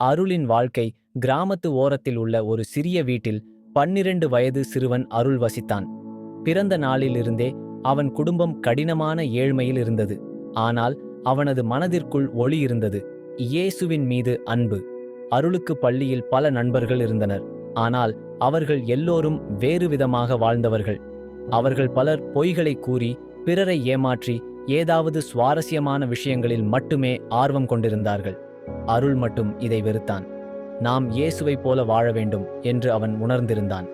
அருளின் வாழ்க்கை கிராமத்து ஓரத்தில் உள்ள ஒரு சிறிய வீட்டில் பன்னிரண்டு வயது சிறுவன் அருள் வசித்தான். பிறந்த நாளிலிருந்தே அவன் குடும்பம் கடினமான ஏழ்மையில் இருந்தது. ஆனால் அவனது மனதிற்குள் ஒளி இருந்தது. இயேசுவின் மீது அன்பு. அருளுக்கு பள்ளியில் பல நண்பர்கள் இருந்தனர். ஆனால் அவர்கள் எல்லோரும் வேறு விதமாக வாழ்ந்தவர்கள். அவர்கள் பலர் பொய்களை கூறி பிறரை ஏமாற்றி ஏதாவது சுவாரஸ்யமான விஷயங்களில் மட்டுமே ஆர்வம் கொண்டிருந்தார்கள். அருள் மட்டும் இதை வெறுத்தான். நாம் இயேசுவைப் போல வாழ வேண்டும் என்று அவன் உணர்ந்திருந்தான்.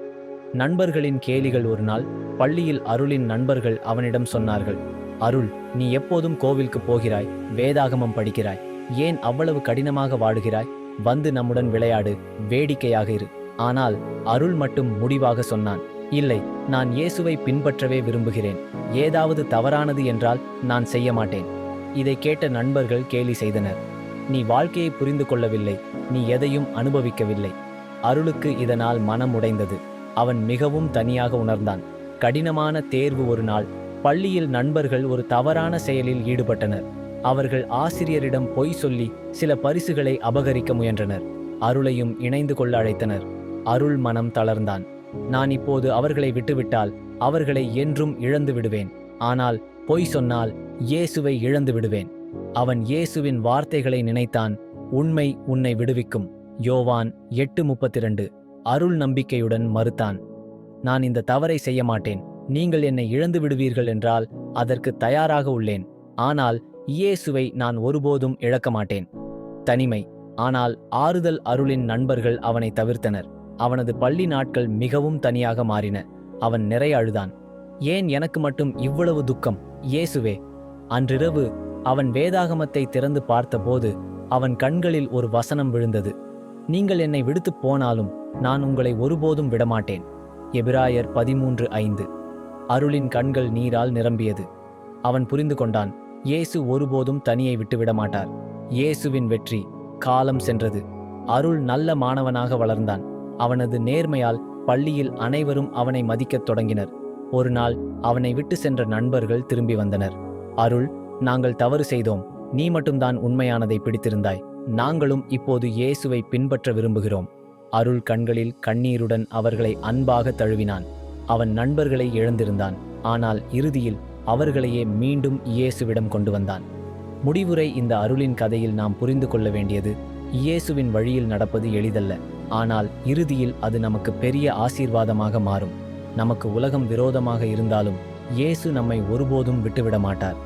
நண்பர்களின் கேலிகள் ஒரு நாள் பள்ளியில் அருளின் நண்பர்கள் அவனிடம் சொன்னார்கள் அருள் நீ எப்போதும் கோவிலுக்கு போகிறாய் வேதாகமம் படிக்கிறாய். ஏன் அவ்வளவு கடினமாக வாடுகிறாய்? வந்து நம்முடன் விளையாடு வேடிக்கையாக இரு. ஆனால் அருள் மட்டும் முடிவாக சொன்னான் இல்லை நான் இயேசுவை பின்பற்றவே விரும்புகிறேன். ஏதாவது தவறானது என்றால் நான் செய்ய மாட்டேன். இதை கேட்ட நண்பர்கள் கேலி செய்தனர். நீ வாழ்க்கையை புரிந்து கொள்ளவில்லை. நீ எதையும் அனுபவிக்கவில்லை. அருளுக்கு இதனால் மனம் உடைந்தது. அவன் மிகவும் தனியாக உணர்ந்தான். கடினமான தேர்வு ஒரு நாள் பள்ளியில் நண்பர்கள் ஒரு தவறான செயலில் ஈடுபட்டனர். அவர்கள் ஆசிரியரிடம் பொய் சொல்லி சில பரிசுகளை அபகரிக்க முயன்றனர். அருளையும் இணைந்து கொள்ள அழைத்தனர். அருள் மனம் தளர்ந்தான். நான் இப்போது அவர்களை விட்டுவிட்டால் அவர்களை என்றும் இழந்து விடுவேன். ஆனால் பொய் சொன்னால் இயேசுவை இழந்து விடுவேன். அவன் இயேசுவின் வார்த்தைகளை நினைத்தான் உண்மை உன்னை விடுவிக்கும். யோவான் எட்டு முப்பத்திரண்டு. அருள் நம்பிக்கையுடன் மறுத்தான். நான் இந்த தவறை செய்ய மாட்டேன் நீங்கள் என்னை இழந்து விடுவீர்கள் என்றால் அதற்கு தயாராக உள்ளேன். ஆனால் இயேசுவை நான் ஒருபோதும் இழக்க மாட்டேன் தனிமை. ஆனால் ஆறுதல் அருளின் நண்பர்கள் அவனை தவிர்த்தனர். அவனது பள்ளி நாட்கள் மிகவும் தனியாக மாறின. அவன் நிறைய அழுதான். ஏன் எனக்கு மட்டும் இவ்வளவு துக்கம்? இயேசுவே. அன்றிரவு அவன் வேதாகமத்தை திறந்து பார்த்தபோது அவன் கண்களில் ஒரு வசனம் விழுந்தது. நீங்கள் என்னை விடுத்துப் போனாலும் நான் உங்களை ஒருபோதும் விடமாட்டேன். எபிராயர் பதிமூன்று ஐந்து. அருளின் கண்கள் நீரால் நிரம்பியது. அவன் புரிந்து கொண்டான் இயேசு ஒருபோதும் தனியை விட்டுவிட மாட்டார் இயேசுவின் வெற்றி காலம் சென்றது. அருள் நல்ல மாணவனாக வளர்ந்தான். அவனது நேர்மையால் பள்ளியில் அனைவரும் அவனை மதிக்கத் தொடங்கினர். ஒரு நாள் அவனை விட்டு சென்ற நண்பர்கள் திரும்பி வந்தனர். அருள் நாங்கள் தவறு செய்தோம். நீ மட்டும்தான் உண்மையானதை பிடித்திருந்தாய். நாங்களும் இப்போது இயேசுவை பின்பற்ற விரும்புகிறோம். அருள் கண்களில் கண்ணீருடன் அவர்களை அன்பாக தழுவினான். அவன் நண்பர்களை இழந்திருந்தான். ஆனால் இறுதியில் அவர்களையே மீண்டும் இயேசுவிடம் கொண்டு வந்தான். முடிவுரை இந்த அருளின் கதையில் நாம் புரிந்து கொள்ள வேண்டியது இயேசுவின் வழியில் நடப்பது எளிதல்ல. ஆனால் இறுதியில் அது நமக்கு பெரிய ஆசீர்வாதமாக மாறும். நமக்கு உலகம் விரோதமாக இருந்தாலும் இயேசு நம்மை ஒருபோதும் விட்டுவிட மாட்டார்